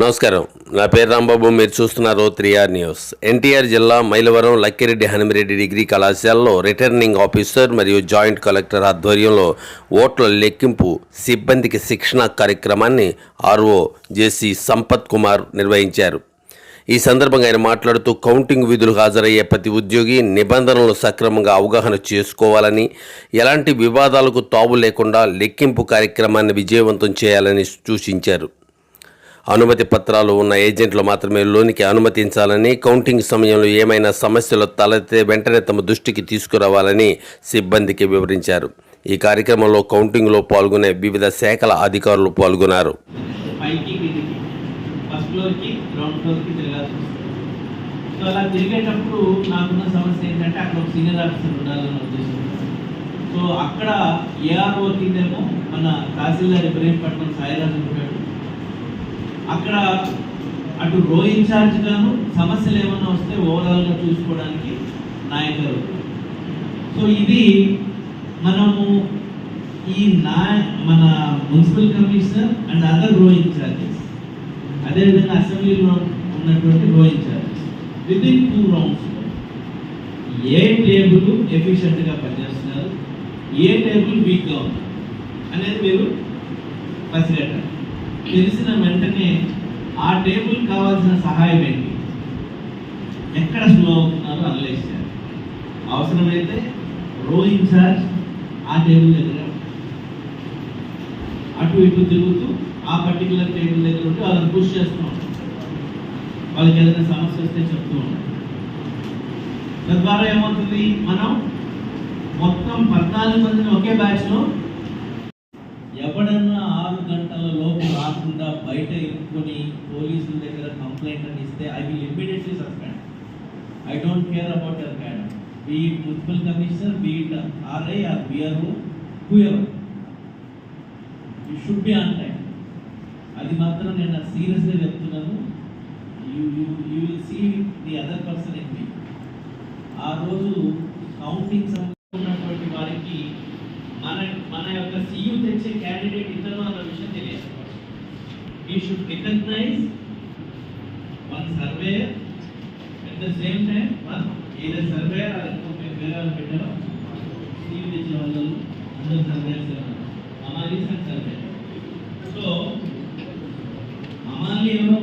నమస్కారం. నా పేరు రాంబాబు. మీరు చూస్తున్నారు త్రీఆర్ న్యూస్. ఎన్టీఆర్ జిల్లా మైలవరం లక్కిరెడ్డి హనుమిరెడ్డి డిగ్రీ కళాశాలలో రిటర్నింగ్ ఆఫీసర్ మరియు జాయింట్ కలెక్టర్ ఆధ్వర్యంలో ఓట్ల లెక్కింపు సిబ్బందికి శిక్షణ కార్యక్రమాన్ని ఆర్ఓ జేసీ సంపత్ కుమార్ నిర్వహించారు. ఈ సందర్భంగా ఆయన మాట్లాడుతూ కౌంటింగ్ విధులు హాజరయ్యే ప్రతి ఉద్యోగి నిబంధనలను సక్రమంగా అవగాహన చేసుకోవాలని ఎలాంటి వివాదాలకు తావు లేకుండా లెక్కింపు కార్యక్రమాన్ని విజయవంతం చేయాలని సూచించారు. అనుమతి పత్రాలు ఉన్న ఏజెంట్లు మాత్రమే లోనికి అనుమతించాలని కౌంటింగ్ సమయంలో ఏమైనా సమస్యలు తలెత్తే వెంటనే తమ దృష్టికి తీసుకురావాలని సిబ్బందికి వివరించారు. ఈ కార్యక్రమంలో కౌంటింగ్లో పాల్గొనే వివిధ శాఖల అధికారులు పాల్గొన్నారు. సో అలా తిరిగేటప్పుడు నాకున్న సమస్య ఏంటంటే అక్కడ ఒక సీనియర్ ఆఫీసర్ ఉండాలన్న ఉద్దేశం. సో అక్కడ ఏఆర్ఓ కిందేమో మన తహసీల్దార్ ఇబ్రహీంపట్నం సాయిరాజు ఉంటాడు. అక్కడ అటు రో ఇన్ఛార్జ్ గాను సమస్యలు ఏమైనా వస్తే ఓవరాల్గా చూసుకోవడానికి నాయకులు సో ఇది మనము ఈ నా మన municipal commissioner and other RO incharges అదేవిధంగా అసెంబ్లీలో ఉన్నటువంటి RO incharges with in two rounds A table ఎఫిషియెంట్గా పనిచేస్తున్నారు? ఏ టేబుల్ వీక్గా ఉంది? అనేది మీరు పసిగట్టాలి తెలిసిన వెంటనే ఆ టేబుల్ కావాల్సిన సహాయం ఏంటి? ఎక్కడ స్లో అవుతున్నారో అనలైజ్ చేయాలి. అవసరమైతే రో ఇన్ఛార్జ్ ఆ టేబుల్ దగ్గర అటు ఇటు తిరుగుతూ ఆ పర్టికులర్ టేబుల్ దగ్గర ఉండి వాళ్ళని పుష్ చేస్తూ ఉంటాం వాళ్ళకి ఏదైనా సమస్య వస్తే చెప్తూ ఉంటాం తద్వారా ఏమవుతుంది? మనం మొత్తం పద్నాలుగు మందిని ఒకే బ్యాచ్లో బయట ఇప్పుకొని పోలీసుల దగ్గర కంప్లైంట్ అని ఇస్తే I will immediately suspend I don't care about your madam be municipal commissioner be it RI R BRO whoever you should be on time అది మాత్రం నేను సీరియస్గా చెప్తున్నాను. You you you will see the other person in me ఆ రోజు counting సంబంధించినటువంటి వారికి మన మన యొక్క సీయూ తెచ్చే క్యాండిడేట్ ఇతను అన్న విషయం తెలియదు. ఈ should recognise one survey at the same time one ఏదో సర్వే ఇంకో వేరే పెట్టారో. సీయూ తెచ్చిన వాళ్ళు అందరూ సర్వే మమాలి అండ్ సర్వే సో ఏమో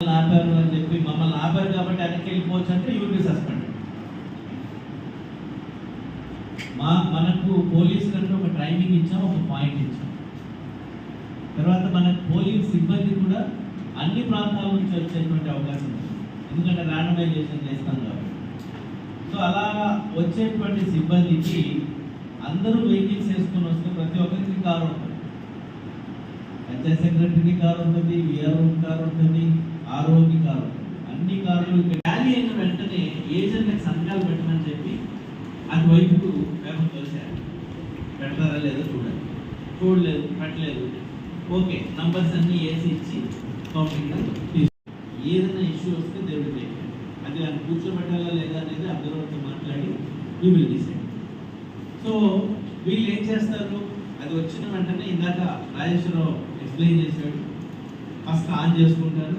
ఆపారు అని చెప్పి మమ్మల్ని ఆపారు కాబట్టి వెనక్కి వెళ్ళిపోవచ్చు అంటే యూ సస్పెండ్ మా మనకు పోలీస్ కంటే ఒక ట్రైనింగ్ ఇచ్చాం ఒక పాయింట్ ఇచ్చాం. తర్వాత మనకు పోలీస్ సిబ్బంది కూడా అన్ని ప్రాంతాల నుంచి వచ్చేటువంటి అవకాశం ఉంది. ఎందుకంటే ర్యాండమైజేషన్ చేస్తాం కాబట్టి. సో అలా వచ్చేటువంటి సిబ్బందికి అందరూ వెహికల్స్ వేసుకొని వస్తే ప్రతి ఒక్కరికి కారు ఉంటుంది. పంచాయత్ సెక్రటరీకి కారు ఉంటుంది విఆర్ఓ కారు ఉంటుంది ఆర్ఓకి కారు ఉంటుంది. అన్ని కార్లు ర్యాలీ అయిన వెంటనే ఏజెంట్లకు సంతకాలు పెట్టమని చెప్పి అటువైపు పేపర్ తోశారు పెడతారా లేదో చూడండి చూడలేదు పెట్టలేదు. ఓకే నంబర్స్ అన్ని వేసి ఇచ్చి కౌంటింగ్ తీసు ఏదైనా ఇష్యూ వస్తే దేవుడి దగ్గర అది ఆయన కూర్చోబెట్టాలా లేదా అనేది అబ్జర్వర్తో మాట్లాడి యూ విల్ డిసైడ్ సో వీళ్ళు ఏం చేస్తారు? అది వచ్చిన వెంటనే ఇందాక రాజేశ్వరరావు ఎక్స్ప్లెయిన్ చేశాడు. ఫస్ట్ ఆన్ చేసుకుంటారు.